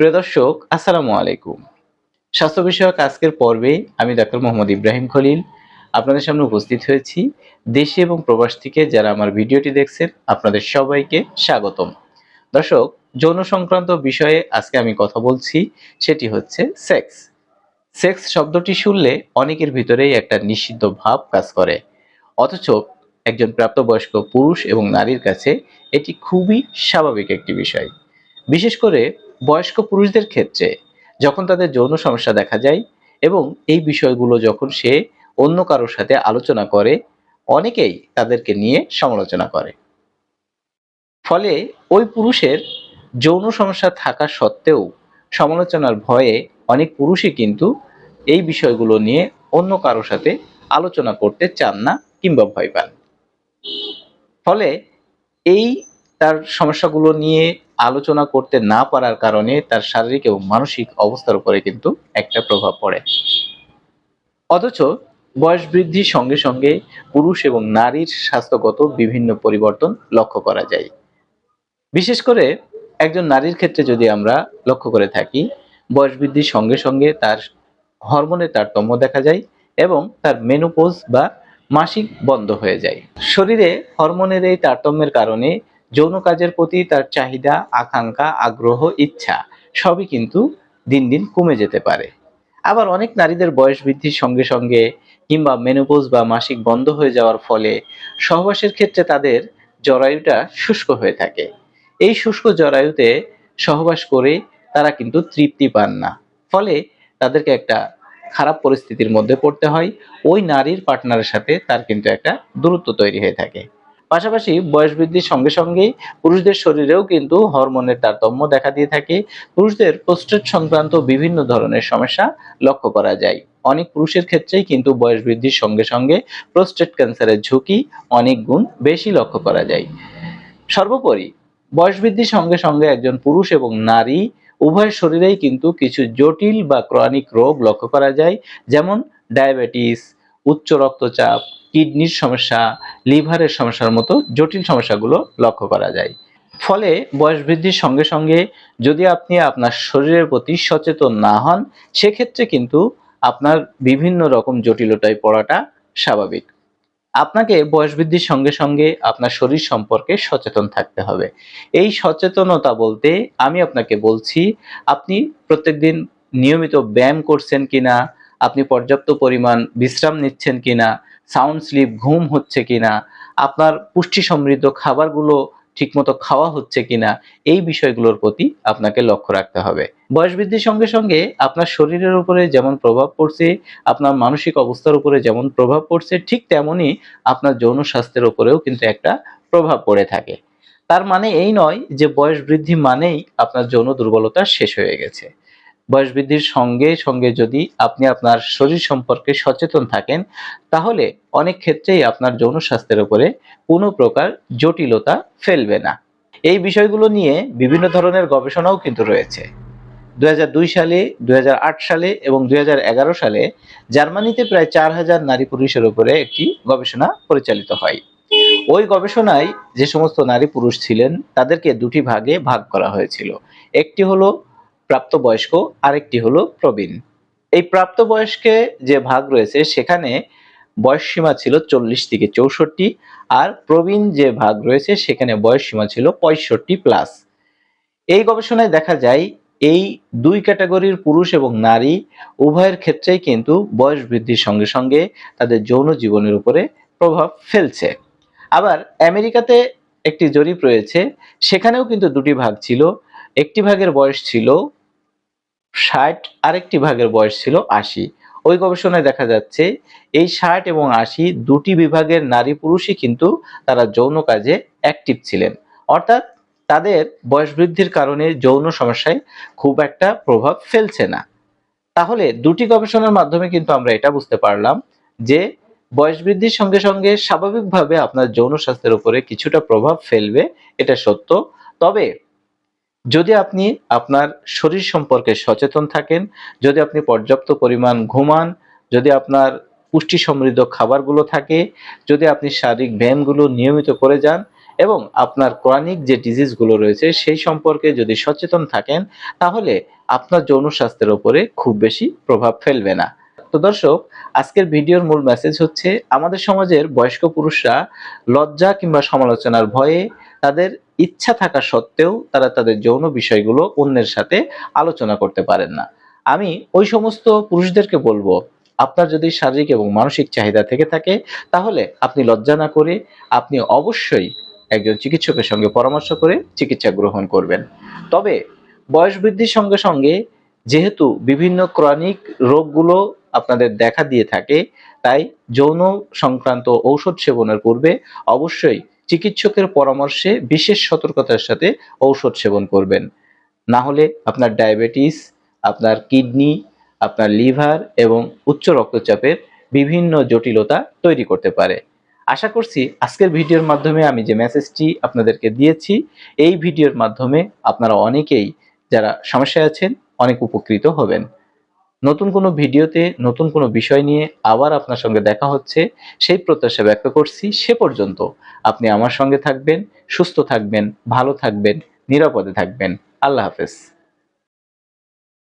প্রিয় দর্শক, আসসালামু আলাইকুম। স্বাস্থ্য বিষয়ক আজকের পর্বে আমি ডাক্তার মোহাম্মদ ইব্রাহিম খলিল আপনাদের সামনে উপস্থিত হয়েছি। দেশে এবং প্রবাস থেকে যারা আমার ভিডিওটি দেখছেন, আপনাদের সবাইকে স্বাগতম। দর্শক, যৌন সংক্রান্ত বিষয়ে আজকে আমি কথা বলছি, সেটি হচ্ছে সেক্স। সেক্স শব্দটি শুনলে অনেকের ভিতরেই একটা নিষিদ্ধ ভাব কাজ করে। অথচ একজন প্রাপ্তবয়স্ক পুরুষ এবং নারীর কাছে এটি খুবই স্বাভাবিক একটি বিষয়। বিশেষ করে বয়স্ক পুরুষদের ক্ষেত্রে যখন তাদের যৌন সমস্যা দেখা যায় এবং এই বিষয়গুলো যখন সে অন্য কারোর সাথে আলোচনা করে, অনেকেই তাদেরকে নিয়ে সমালোচনা করে। ফলে ওই পুরুষের যৌন সমস্যা থাকা সত্ত্বেও সমালোচনার ভয়ে অনেক পুরুষই কিন্তু এই বিষয়গুলো নিয়ে অন্য কারোর সাথে আলোচনা করতে চান না কিংবা ভয় পান। ফলে এই তার সমস্যাগুলো নিয়ে আলোচনা করতে না পারার কারণে তার শারীরিক এবং মানসিক অবস্থার উপরে কিন্তু একটা প্রভাব পড়ে। অথচ বয়স বৃদ্ধির সঙ্গে সঙ্গে পুরুষ এবং নারীর স্বাস্থ্যগত বিভিন্ন পরিবর্তন লক্ষ্য করা যায়। বিশেষ করে একজন নারীর ক্ষেত্রে যদি আমরা লক্ষ্য করে থাকি, বয়স বৃদ্ধির সঙ্গে সঙ্গে তার হরমোনের তারতম্য দেখা যায় এবং তার মেনোপোজ বা মাসিক বন্ধ হয়ে যায়। শরীরে হরমোনের এই তারতম্যের কারণে যৌন কাজের প্রতি তার চাহিদা, আকাঙ্ক্ষা, আগ্রহ, ইচ্ছা সবই কিন্তু দিন দিন কমে যেতে পারে। আবার অনেক নারীদের বয়স বৃদ্ধির সঙ্গে সঙ্গে কিংবা মেনোপোজ বা মাসিক বন্ধ হয়ে যাওয়ার ফলে সহবাসের ক্ষেত্রে তাদের জরায়ুটা শুষ্ক হয়ে থাকে। এই শুষ্ক জরায়ুতে সহবাস করে তারা কিন্তু তৃপ্তি পান না। ফলে তাদেরকে একটা খারাপ পরিস্থিতির মধ্যে পড়তে হয়। ওই নারীর পার্টনারের সাথে তার কিন্তু একটা দূরত্ব তৈরি হয়ে থাকে। পাশাপাশি বয়স বৃদ্ধির সঙ্গে সঙ্গে পুরুষদের শরীরেও কিন্তু হরমোনের তারতম্য দেখা দিয়ে থাকে। পুরুষদের প্রস্টেট সংক্রান্ত বিভিন্ন ধরনের সমস্যা লক্ষ্য করা যায়। অনেক পুরুষের ক্ষেত্রেই কিন্তু বয়স বৃদ্ধির সঙ্গে সঙ্গে প্রোস্টেট ক্যান্সারের ঝুঁকি অনেক গুণ বেশি লক্ষ্য করা যায়। সর্বোপরি, বয়স বৃদ্ধির সঙ্গে সঙ্গে একজন পুরুষ এবং নারী উভয় শরীরেই কিন্তু কিছু জটিল বা ক্রনিক রোগ লক্ষ্য করা যায়, যেমন ডায়াবেটিস উচ্চ রক্তচাপ, কিডনির সমস্যা, লিভারের সমস্যার মতো জটিল সমস্যাগুলো লক্ষ্য করা যায়। ফলে বয়স বৃদ্ধির সঙ্গে সঙ্গে যদি আপনি আপনার শরীরের প্রতি সচেতন না হন, সেক্ষেত্রে কিন্তু আপনার বিভিন্ন রকম জটিলতায় পড়াটা স্বাভাবিক। আপনাকে বয়স বৃদ্ধির সঙ্গে সঙ্গে আপনার শরীর সম্পর্কে সচেতন থাকতে হবে। এই সচেতনতা বলতে আমি আপনাকে বলছি, আপনি প্রত্যেকদিন নিয়মিত ব্যায়াম করছেন কিনা আপনি পর্যাপ্ত পরিমাণ বিশ্রাম নিচ্ছেন কিনা সাউন্ড স্লিপ ঘুম হচ্ছে কিনা, আপনার পুষ্টি সমৃদ্ধ খাবারগুলো ঠিকমতো খাওয়া হচ্ছে কিনা, এই বিষয়গুলোর প্রতি আপনাকে লক্ষ্য রাখতে হবে। বয়স বৃদ্ধির সঙ্গে সঙ্গে আপনার শরীরের উপরে যেমন প্রভাব পড়ছে, আপনার মানসিক অবস্থার উপরে যেমন প্রভাব পড়ছে, ঠিক তেমনই আপনার যৌন স্বাস্থ্যের উপরেও কিন্তু একটা প্রভাব পড়ে থাকে। তার মানে এই নয় যে বয়স বৃদ্ধি মানেই আপনার যৌন দুর্বলতা শেষ হয়ে গেছে। বয়স বৃদ্ধির সঙ্গে সঙ্গে যদি আপনি আপনার শরীর সম্পর্কে সচেতন থাকেন, তাহলে অনেক ক্ষেত্রেই আপনার যৌন স্বাস্থ্যের উপরে কোনো প্রকার জটিলতা ফেলবে না। এই বিষয়গুলো নিয়ে বিভিন্ন ধরনের গবেষণাও কিন্তু রয়েছে। দুই হাজার দুই সালে, দুই হাজার আট সালে এবং দুই হাজার এগারো সালে জার্মানিতে প্রায় চার হাজার নারী পুরুষের উপরে একটি গবেষণা পরিচালিত হয়। ওই গবেষণায় যে সমস্ত নারী পুরুষ ছিলেন, তাদেরকে দুটি ভাগে ভাগ করা হয়েছিল। একটি হলো প্রাপ্তবয়স্ক আরেকটি হলো প্রবীণ। এই প্রাপ্তবয়স্কে যে ভাগ রয়েছে, সেখানে বয়স সীমা ছিল চল্লিশ থেকে চৌষট্টি আর প্রবীণ যে ভাগ রয়েছে, সেখানে বয়স সীমা ছিল পঁয়ষট্টি প্লাস এই গবেষণায় দেখা যায়, এই দুই ক্যাটাগরির পুরুষ এবং নারী উভয়ের ক্ষেত্রেই কিন্তু বয়স বৃদ্ধির সঙ্গে সঙ্গে তাদের যৌন জীবনের উপরে প্রভাব ফেলছে। আবার আমেরিকাতে একটি জরিপ রয়েছে, সেখানেও কিন্তু দুটি ভাগ ছিল। একটি ভাগের বয়স ছিল ষাট আরেকটি ভাগের বয়স ছিল আশি। ওই গবেষণায় দেখা যাচ্ছে, এই ষাট এবং আশি দুটি বিভাগের নারী পুরুষই কিন্তু তারা যৌন কাজে অ্যাক্টিভ ছিলেন। অর্থাৎ তাদের বয়স বৃদ্ধির কারণে যৌন সমস্যায় খুব একটা প্রভাব ফেলছে না। তাহলে দুটি গবেষণার মাধ্যমে কিন্তু আমরা এটা বুঝতে পারলাম যে বয়স বৃদ্ধির সঙ্গে সঙ্গে স্বাভাবিকভাবে আপনার যৌন স্বাস্থ্যের উপরে কিছুটা প্রভাব ফেলবে, এটা সত্য। তবে যদি আপনি আপনার শরীর সম্পর্কে সচেতন থাকেন, যদি আপনি পর্যাপ্ত পরিমাণ ঘুমান, যদি আপনার পুষ্টি সমৃদ্ধ খাবারগুলো থাকে, যদি আপনি শারীরিক ব্যায়ামগুলো নিয়মিত করে যান এবং আপনার ক্রনিক যে ডিজিজগুলো রয়েছে সেই সম্পর্কে যদি সচেতন থাকেন, তাহলে আপনার যৌন স্বাস্থ্যের ওপরে খুব বেশি প্রভাব ফেলবে না। তো দর্শক, আজকের ভিডিওর মূল মেসেজ হচ্ছে, আমাদের সমাজের বয়স্ক পুরুষরা লজ্জা কিংবা সমালোচনার ভয়ে তাদের ইচ্ছা থাকা সত্ত্বেও তারা তাদের যৌন বিষয়গুলো অন্যের সাথে আলোচনা করতে পারেন না। আমি ওই সমস্ত পুরুষদেরকে বলব, আপনার যদি শারীরিক এবং মানসিক চাহিদা থেকে থাকে, তাহলে আপনি লজ্জা না করে আপনি অবশ্যই একজন চিকিৎসকের সঙ্গে পরামর্শ করে চিকিৎসা গ্রহণ করবেন। তবে বয়স বৃদ্ধির সঙ্গে সঙ্গে যেহেতু বিভিন্ন ক্রনিক রোগগুলো আপনাদের দেখা দিয়ে থাকে, তাই যৌন সংক্রান্ত ঔষধ সেবনের পূর্বে অবশ্যই চিকিৎসকের পরামর্শে বিশেষ সতর্কতার সাথে ঔষধ সেবন করবেন। না হলে আপনার ডায়াবেটিস, আপনার কিডনি, আপনার লিভার এবং উচ্চ রক্তচাপের বিভিন্ন জটিলতা তৈরি করতে পারে। আশা করছি আজকের ভিডিওর মাধ্যমে আমি যে মেসেজটি আপনাদেরকে দিয়েছি, এই ভিডিওর মাধ্যমে আপনারা অনেকেই যারা সমস্যায় আছেন অনেক উপকৃত হবেন। নতুন কোনো ভিডিওতে, নতুন কোনো বিষয় নিয়ে আবার আপনার সঙ্গে দেখা হচ্ছে, সেই প্রত্যাশা ব্যক্ত করছি সে পর্যন্ত। আপনি আমার সঙ্গে থাকবেন, সুস্থ থাকবেন, ভালো থাকবেন, নিরাপদে থাকবেন। আল্লাহ হাফেজ।